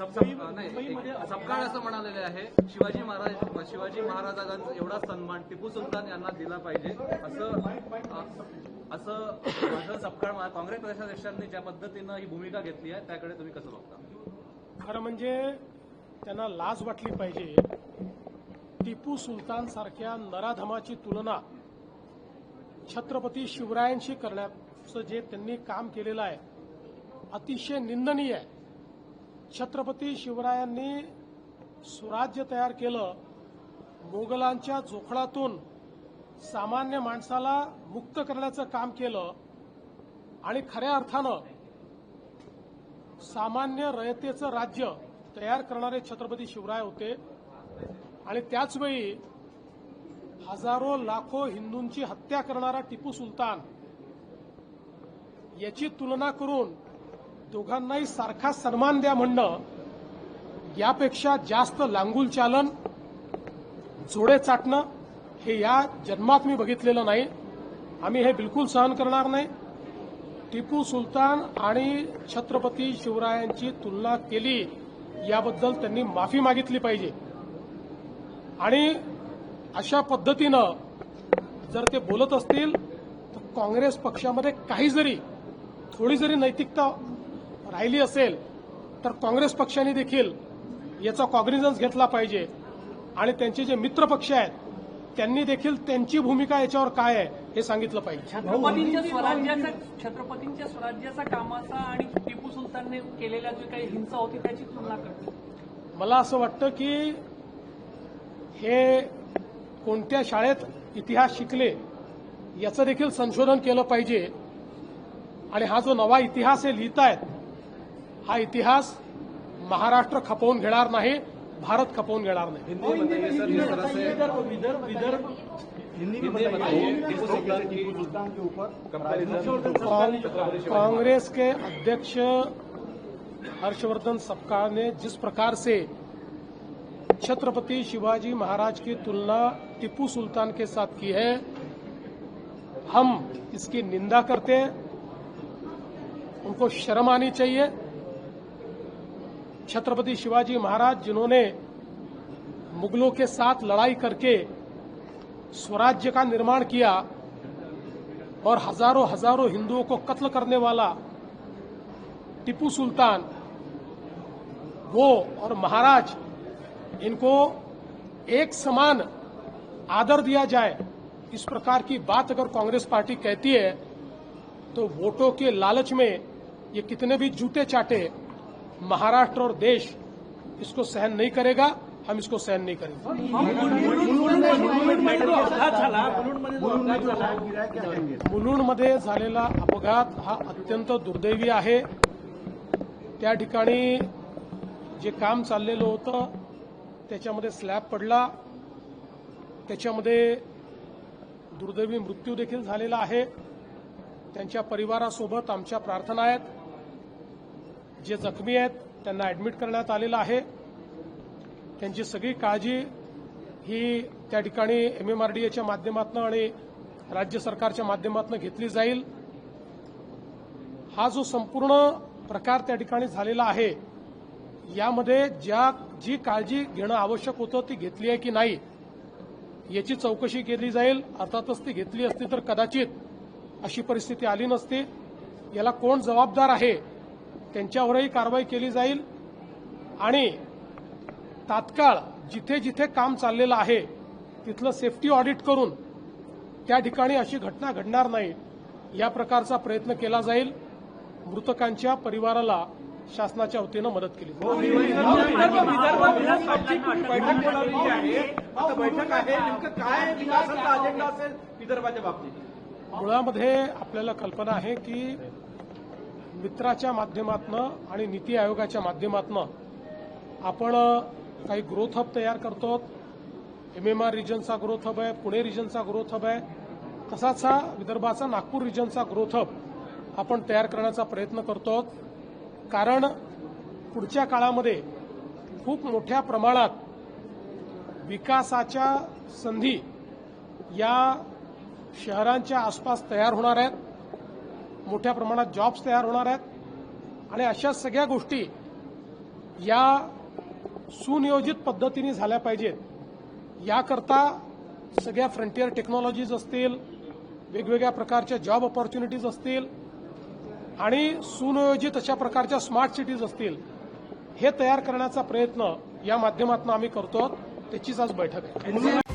सब- सब- नाही एक- सपकाळ असं म्हणालेले आहे शिवाजी महाराज शिवाजी महाराजांचा एवढा सन्मान टिपू सुलतान यांना दिला पाहिजे. असं असं माझं सपकाळ काँग्रेस प्रदेशाध्यक्षांनी ज्या पद्धतीनं ही भूमिका घेतली आहे त्याकडे तुम्ही कसं बघता? खरं म्हणजे त्यांना लाज वाटली पाहिजे. टिपू सुलतान सारख्या नराधमाची तुलना छत्रपती शिवरायांशी करण्याचं जे त्यांनी काम केलेलं आहे अतिशय निंदनीय आहे. छत्रपती शिवरायांनी स्वराज्य तयार केलं. मोगलांच्या जोखडातून सामान्य माणसाला मुक्त करण्याचं काम केलं. आणि खऱ्या अर्थानं सामान्य रयतेचं राज्य तयार करणारे छत्रपती शिवराय होते. आणि त्याचवेळी हजारो लाखो हिंदूंची हत्या करणारा टिपू सुलतान याची तुलना करून दोघांनाही सारखा सन्मान द्या म्हणणं यापेक्षा जास्त लांगुल चालन जोडे चाटणं हे या जन्मात मी बघितलेलं नाही. आम्ही हे बिलकुल सहन करणार नाही. टिपू सुलतान आणि छत्रपती शिवरायांची तुलना केली याबद्दल त्यांनी माफी मागितली पाहिजे. आणि अशा पद्धतीनं जर ते बोलत असतील तर काँग्रेस पक्षामध्ये काही जरी थोडी जरी नैतिकता राहिली असेल तर काँग्रेस पक्षाने देखील याचा कॉग्निझन्स घेतला पाहिजे. आणि त्यांचे जे मित्र पक्ष आहेत त्यांनी देखील त्यांची भूमिका याच्यावर काय आहे हे सांगितलं पाहिजे. छत्रपतींच्या स्वराज्याचा छत्रपतींच्या स्वराज्याचा कामाचा आणि टिपू सुलतानने केलेल्या जी काही हिंसा होती त्याची तुलना करतो. मला असं वाटतं की हे कोणत्या शाळेत इतिहास शिकले याचं देखील संशोधन केलं पाहिजे. आणि हा जो नवा इतिहास हे लिहितायत हा इतिहास महाराष्ट्र खपवून घेणार नाही भारत खपवून घेणार नाही. हिंदी में बताइए सर जिस तरह से विदर्भ विदर्भ हिंदी में बताइए टिपू सुल्तान टिपू सुल्तान के ऊपर कांग्रेस के अध्यक्ष हर्षवर्धन सपकाळ ने जिस प्रकार से छत्रपति शिवाजी महाराज की तुलना टिपू सुल्तान के साथ की है हम इसकी निंदा करते हैं उनको शर्म आनी चाहिए। छत्रपति शिवाजी महाराज, जिन्होंने मुगलों के साथ लड़ाई करके स्वराज्य का निर्माण किया और हज़ारों हज़ारों हिंदुओं को कत्ल करने वाला टिपू सुल्तान, वो और महाराज, इनको एक समान आदर दिया जाए। इस प्रकार की बात अगर कांग्रेस पार्टी कहती है तो वोटों के लालच में ये कितने भी जूते चाटे महाराष्ट्र और देश इसको सहन नहीं करेगा हम इसको सहन नहीं करेंगे। मुलुंडमध्ये झालेला अपघात हा अत्यंत दुर्दैवी आहे. त्या ठिकाणी जे काम चाललेलं होतं त्याच्यामध्ये स्लॅब पडला. त्याच्यामध्ये दुर्दैवी मृत्यू देखील झालेला आहे. त्यांच्या परिवारासोबत आमच्या प्रार्थना आहेत. जे जखमी आहेत त्यांना ऍडमिट करण्यात आलेलं आहे. त्यांची सगळी काळजी ही त्या ठिकाणी एम एम आर डी एच्या माध्यमातून आणि राज्य सरकारच्या माध्यमातून घेतली जाईल. हा जो संपूर्ण प्रकार त्या ठिकाणी झालेला आहे यामध्ये ज्या जी काळजी घेणं आवश्यक होतं ती घेतली आहे की नाही याची चौकशी केली जाईल. अर्थातच ती घेतली असती तर कदाचित अशी परिस्थिती आली नसती. याला कोण जबाबदार आहे? त्यांच्यावरही कारवाई केली जाईल. आणि तात्काळ जिथे जिथे काम चाललेलं आहे तिथलं सेफ्टी ऑडिट करून त्या ठिकाणी अशी घटना घडणार नाही या प्रकारचा प्रयत्न केला जाईल. मृतकांच्या परिवाराला शासनाच्या वतीनं मदत केली मुळामध्ये आपल्याला कल्पना आहे की मित्राच्या माध्यमातनं आणि नीती आयोगाच्या माध्यमातनं आपण काही ग्रोथ हब तयार करतो. एम एम आर रिजनचा ग्रोथ हब आहे पुणे रिजनचा ग्रोथ हब आहे. तसाच हा विदर्भाचा नागपूर रिजनचा ग्रोथ हब आपण तयार करण्याचा प्रयत्न करतो. कारण पुढच्या काळामध्ये खूप मोठ्या प्रमाणात विकासाच्या संधी या शहरांच्या आसपास तयार होणार आहेत. मोठ्या प्रमाणात जॉब्स तयार होणार आहेत. आणि अशा सगळ्या गोष्टी या सुनियोजित पद्धतीने झाल्या पाहिजेत. याकरता सगळ्या फ्रंटियर टेक्नॉलॉजीज असतील वेगवेगळ्या प्रकारच्या जॉब ऑपॉर्च्युनिटीज असतील आणि सुनियोजित अशा प्रकारच्या स्मार्ट सिटीज असतील हे तयार करण्याचा प्रयत्न या माध्यमातून आम्ही करतो त्याचीच आज बैठक आहे.